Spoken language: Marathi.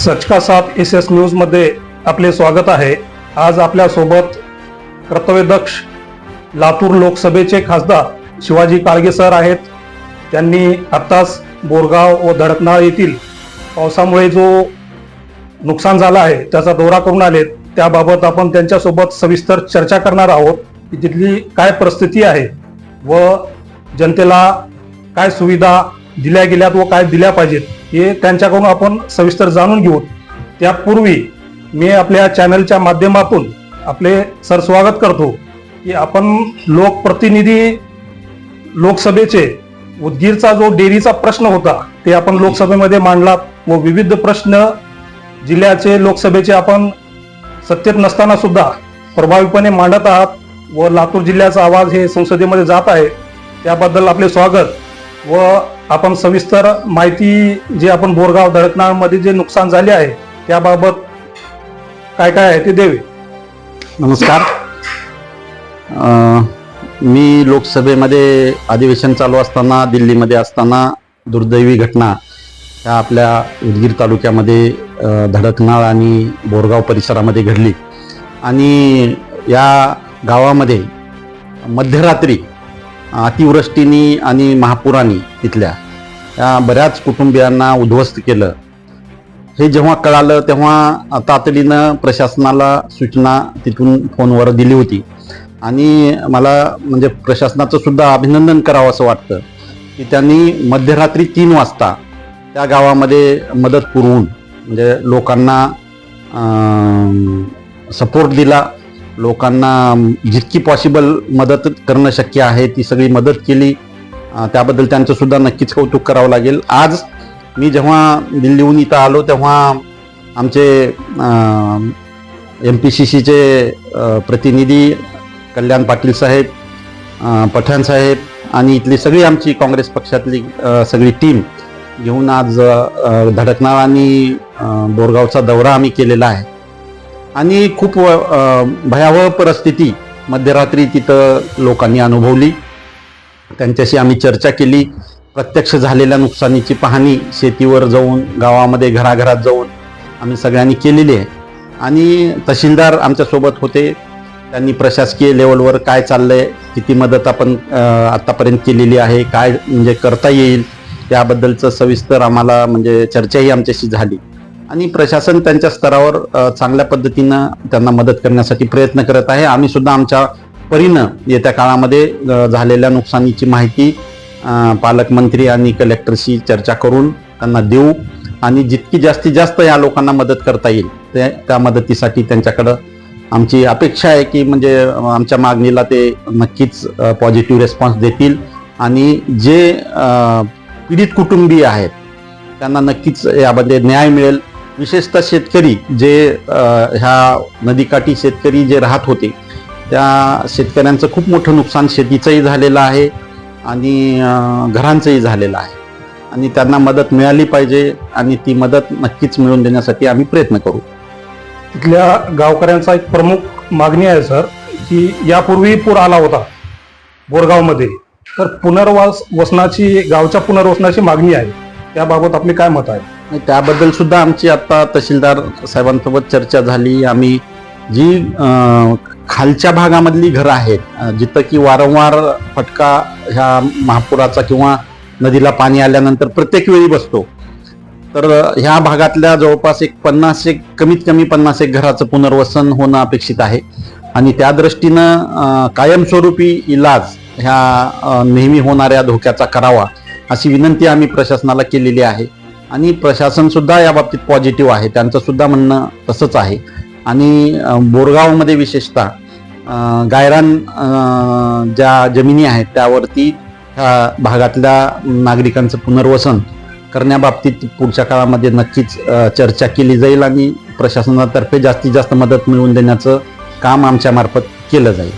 सचका सात एस एस न्यूजमध्ये आपले स्वागत आहे. आज आपल्यासोबत कर्तव्यदक्ष लातूर लोकसभेचे खासदार शिवाजी काळगे सर आहेत. त्यांनी आत्ताच बोरगाव व धडकनाळ येथील पावसामुळे जो नुकसान झालं आहे त्याचा दौरा करून आलेत. त्याबाबत आपण त्यांच्यासोबत सविस्तर चर्चा करणार आहोत की तिथली काय परिस्थिती आहे व जनतेला काय सुविधा दिल्या गेल्यात व काय दिल्या पाहिजेत हे त्यांच्याकडून आपण सविस्तर जाणून घेऊ. त्यापूर्वी मी आपल्या चॅनलच्या माध्यमातून आपले सर स्वागत करतो की आपण लोकप्रतिनिधी लोकसभेचे उदगीरचा जो डेअरीचा प्रश्न होता ते आपण लोकसभेमध्ये मांडला व विविध प्रश्न जिल्ह्याचे लोकसभेचे आपण सत्तेत नसताना सुद्धा प्रभावीपणे मांडत आहात व लातूर जिल्ह्याचा आवाज हे संसदेमध्ये जात आहे. त्याबद्दल आपले स्वागत. व आपण सविस्तर माहिती जे आपण बोरगाव धडकनाळमध्ये जे नुकसान झाले आहे त्याबाबत काय काय आहे ते द्यावे नमस्कार. अं, मी लोकसभेमध्ये अधिवेशन चालू असताना दिल्लीमध्ये असताना दुर्दैवी घटना ह्या आपल्या उदगीर तालुक्यामध्ये अं, धडकनाळ आणि बोरगाव परिसरामध्ये घडली. आणि या गावामध्ये मध्यरात्री अतिवृष्टीनी आणि महापुरानी तिथल्या या बऱ्याच कुटुंबियांना उद्ध्वस्त केलं. हे जेव्हा कळालं तेव्हा तातडीनं प्रशासनाला सूचना तिथून फोनवर दिली होती. आणि मला म्हणजे प्रशासनाचं सुद्धा अभिनंदन करावं असं वाटतं की त्यांनी मध्यरात्री तीन वाजता त्या गावामध्ये मदत पुरवून म्हणजे लोकांना सपोर्ट दिला. लोकांना जितकी पॉसिबल मदत करणं शक्य आहे ती सगळी मदत केली. त्याबद्दल त्यांचं सुद्धा नक्कीच कौतुक करावं लागेल. आज मी जेव्हा दिल्लीहून इथं आलो तेव्हा आमचे एम पी सी सीचे प्रतिनिधी कल्याण पाटील साहेब पठाण साहेब आणि इथली सगळी आमची काँग्रेस पक्षातली सगळी टीम घेऊन आज अं, धडकनाळ आणि बोरगावचा दौरा आम्ही केलेला आहे. आणि खूप भयावह परिस्थिती मध्यरात्री तिथं लोकांनी अनुभवली. त्यांच्याशी आम्ही चर्चा केली. प्रत्यक्ष झालेल्या नुकसानीची पाहणी शेतीवर जाऊन गावामध्ये घराघरात जाऊन आम्ही सगळ्यांनी केलेली आहे. आणि तहसीलदार आमच्यासोबत होते. त्यांनी प्रशासकीय लेवलवर काय चाललं आहे किती मदत आपण आत्तापर्यंत केलेली आहे काय म्हणजे करता येईल त्याबद्दलचं सविस्तर आम्हाला म्हणजे चर्चाही आमच्याशी झाली. आणि प्रशासन त्यांच्या स्तरावर चांगल्या पद्धतीनं त्यांना मदत करण्यासाठी प्रयत्न करत आहे. आम्ही सुद्धा आमच्या परीनं येत्या काळामध्ये झालेल्या नुकसानीची माहिती पालकमंत्री आणि कलेक्टरशी चर्चा करून त्यांना देऊ आणि जितकी जास्तीत जास्त या लोकांना मदत करता येईल ते त्या मदतीसाठी त्यांच्याकडं आमची अपेक्षा आहे की म्हणजे आमच्या मागणीला ते नक्कीच पॉझिटिव्ह रिस्पॉन्स देतील आणि जे पीडित कुटुंबीय आहेत त्यांना नक्कीच यामध्ये न्याय मिळेल. विशेषतः शेतकरी जे ह्या नदीकाठी शेतकरी जे राहत होते त्या शेतकऱ्यांचं खूप मोठं नुकसान शेतीचंही झालेलं आहे आणि घरांचंही झालेलं आहे. आणि त्यांना मदत मिळाली पाहिजे आणि ती मदत नक्कीच मिळवून देण्यासाठी आम्ही प्रयत्न करू. तिथल्या गावकऱ्यांचा एक प्रमुख मागणी आहे सर की यापूर्वी पूर आला होता बोरगावमध्ये. तर पुनर्वास वसनाची गावच्या पुनर्वसनाची मागणी आहे. त्याबाबत आपले काय मत आहे? आणि त्याबद्दल सुद्धा आमची आता तहसीलदार साहेबांसोबत चर्चा झाली. आम्ही जी खालच्या भागामधली घरं आहेत जिथं की वारंवार फटका ह्या महापुराचा किंवा नदीला पाणी आल्यानंतर प्रत्येक वेळी बसतो. तर ह्या भागातल्या जवळपास एक पन्नास एक कमीत कमी पन्नास एक घराचं पुनर्वसन होणं अपेक्षित आहे. आणि त्या दृष्टीनं कायमस्वरूपी इलाज ह्या नेहमी होणाऱ्या धोक्याचा करावा अशी विनंती आम्ही प्रशासनाला केलेली आहे. आणि प्रशासन सुद्धा या बाबतीत पॉझिटिव्ह आहे. त्यांचं सुद्धा म्हणणं तसंच आहे. आणि बोरगावमध्ये विशेषतः गायरान ज्या जमिनी आहेत त्यावरती ह्या भागातल्या नागरिकांचं पुनर्वसन करण्याबाबतीत पुढच्या काळामध्ये नक्कीच चर्चा केली जाईल आणि प्रशासनातर्फे जास्तीत जास्त मदत मिळवून देण्याचं काम आमच्यामार्फत केलं जाईल.